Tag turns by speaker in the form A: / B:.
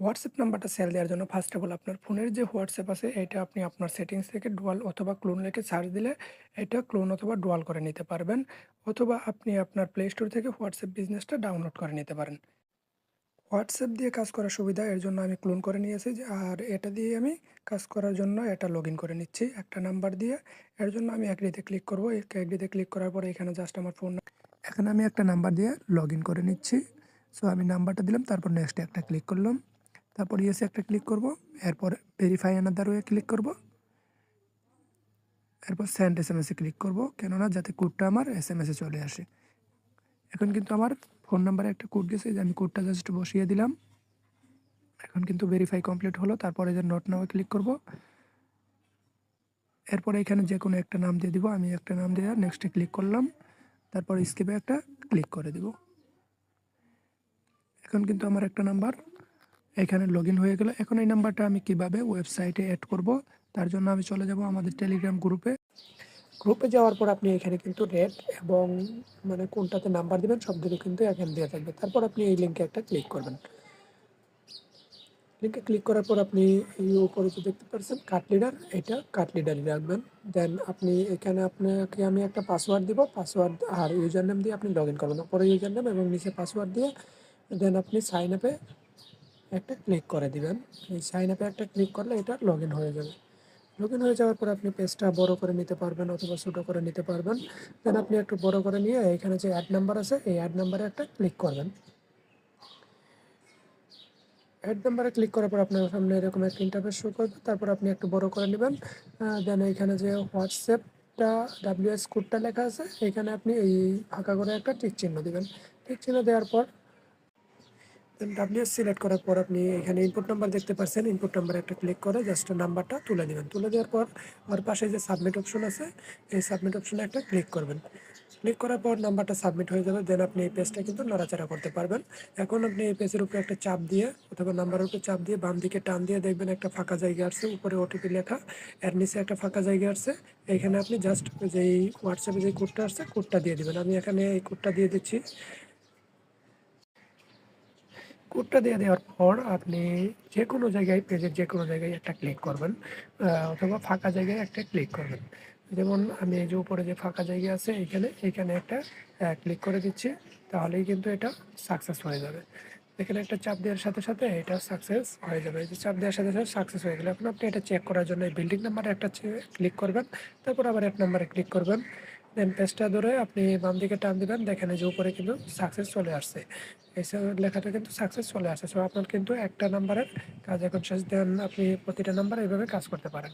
A: WhatsApp নাম্বারটা sell দেওয়ার জন্য ফার্স্ট অফ অল আপনার ফোনের যে হোয়াটসঅ্যাপ আছে, এটা আপনি আপনার সেটিংস থেকে ডুয়াল অথবা ক্লোন লিখে সার্চ দিলে এটা ক্লোন অথবা ডুয়াল করে নিতে পারবেন। অথবা আপনি আপনার প্লে স্টোর থেকে হোয়াটসঅ্যাপ বিজনেসটা ডাউনলোড করে নিতে পারেন। হোয়াটসঅ্যাপ দিয়ে কাজ করার সুবিধা এর জন্য আমি ক্লোন করে নিয়েছি, আর এটা দিয়ে আমি কাজ করার জন্য এটা লগ করে নিচ্ছি একটা নাম্বার দিয়ে। এর জন্য আমি অ্যাগ্রিতে ক্লিক করব অ্যাগ্রিতে ক্লিক করার পরে এখানে জাস্ট আমার ফোন এখানে আমি একটা নাম্বার দিয়ে লগ করে নিচ্ছি। সো আমি নাম্বারটা দিলাম, তারপর নেক্সট একটা ক্লিক করলাম। তারপর ইয়েসে একটা ক্লিক করব, এরপর ভেরিফাই আনাদার ওয়ে ক্লিক করব, এরপর সেন্ড এস এম এসে ক্লিক করব, কেননা যাতে কোডটা আমার এস এম এসে চলে আসে। এখন কিন্তু আমার ফোন নাম্বারে একটা কোড গেছে, যে আমি কোডটা জাস্ট বসিয়ে দিলাম। এখন কিন্তু ভেরিফাই কমপ্লিট হলো, তারপরে যে নট নামে ক্লিক করব। এরপরে এখানে যে কোনো একটা নাম দিয়ে দিব, আমি একটা নাম দিয়ে নেক্সটে ক্লিক করলাম, তারপর স্কিপে একটা ক্লিক করে দিব। এখন কিন্তু আমার একটা নাম্বার এখানে লগ হয়ে গেল। এখন এই নাম্বারটা আমি কীভাবে ওয়েবসাইটে অ্যাড করব, তার জন্য আমি চলে যাব আমাদের টেলিগ্রাম গ্রুপে গ্রুপে যাওয়ার পর আপনি এখানে কিন্তু রেট এবং মানে কোনটাতে নাম্বার দিবেন সব দিকে কিন্তু এখানে দেওয়া থাকবে। তারপর আপনি এই লিঙ্কে একটা ক্লিক করবেন। লিঙ্কে ক্লিক করার পর আপনি এই উপরে যে দেখতে পাচ্ছেন কাট লিডার এটা কাট লিডারই রাখবেন। দেন আপনি এখানে আপনাকে আমি একটা পাসওয়ার্ড দিব পাসওয়ার্ড আর ইউজার নেম দিয়ে আপনি লগ ইন করবেন। উপরে ইউজার নেম এবং নিচে পাসওয়ার্ড দিয়ে দেন আপনি সাইন আপে একটা ক্লিক করে দিবেন। এই সাইন আপে একটা ক্লিক করলে এটা লগ হয়ে যাবে। লগ হয়ে যাওয়ার পর আপনি পেজটা বড় করে নিতে পারবেন অথবা ছোটো করে নিতে পারবেন। দেন আপনি একটু বড় করে নিয়ে এখানে যে অ্যাড নাম্বার আছে, এই অ্যাড নাম্বারে একটা ক্লিক করবেন। অ্যাড নাম্বারে ক্লিক করার পর আপনার সামনে এরকম একটা ইন্টারফেস শো করবে। তারপর আপনি একটু বড় করে নেবেন। দেন এখানে যে হোয়াটসঅ্যাপটা ডাব্লিউএস কোডটা লেখা আছে, এখানে আপনি এই ফাঁকা করে একটা টিক চিহ্ন দিবেন। টিক চিহ্ন দেওয়ার পর ডাব্লিউএস সিলেক্ট করার পর আপনি এখানে ইনপুট নাম্বার দেখতে পাচ্ছেন ইনপুট নাম্বারে একটা ক্লিক করে জাস্ট নাম্বারটা তুলে দেবেন। তুলে দেওয়ার পর আর পাশে যে সাবমিট অপশন আছে, এই সাবমিট অপশনে একটা ক্লিক করবেন। ক্লিক করার পর নাম্বারটা সাবমিট হয়ে যাবে দেন আপনি এই পেজটা কিন্তু নড়াচড়া করতে পারবেন। এখন আপনি এই পেজের উপরে একটা চাপ দিয়ে অথবা নাম্বারের উপরে চাপ দিয়ে বাম দিকে টান দিয়ে দেখবেন একটা ফাঁকা জায়গা আসছে উপরে ওটিপি লেখা, এর নিচে একটা ফাঁকা জায়গা আসছে এইখানে আপনি জাস্ট যেই হোয়াটসঅ্যাপে যে কোডটা আসছে কোডটা দিয়ে দিবেন। আমি এখানে এই কোডটা দিয়ে দিচ্ছি। কোডটা দিয়ে দেওয়ার পর আপনি যে কোনো জায়গায় পেজের যে কোনো জায়গায় একটা ক্লিক করবেন অথবা ফাঁকা জায়গায় একটা ক্লিক করবেন। যেমন আমি এই যে উপরে যে ফাঁকা জায়গা আছে, এখানে এখানে একটা ক্লিক করে দিচ্ছি, তাহলেই কিন্তু এটা সাকসেস হয়ে যাবে। এখানে একটা চাপ দেওয়ার সাথে সাথে এটা সাকসেস হয়ে যাবে। যে চাপ দেওয়ার সাথে সাথে সাকসেস হয়ে গেলে এখন আপনি এটা চেক করার জন্য বিল্ডিং নাম্বারে একটা ক্লিক করবেন, তারপর আবার এক নাম্বারে ক্লিক করবেন। দেন পেজটা ধরে আপনি বাম দিকে টান দিবেন, দেখেন এই যে উপরে কিন্তু সাকসেস চলে আসছে। এসব লেখাটা কিন্তু সাকসেস চলে আসছে। সো আপনার কিন্তু একটা নাম্বারের কাজ এখন শেষ, দেন আপনি প্রতিটা নাম্বার এইভাবে কাজ করতে পারেন।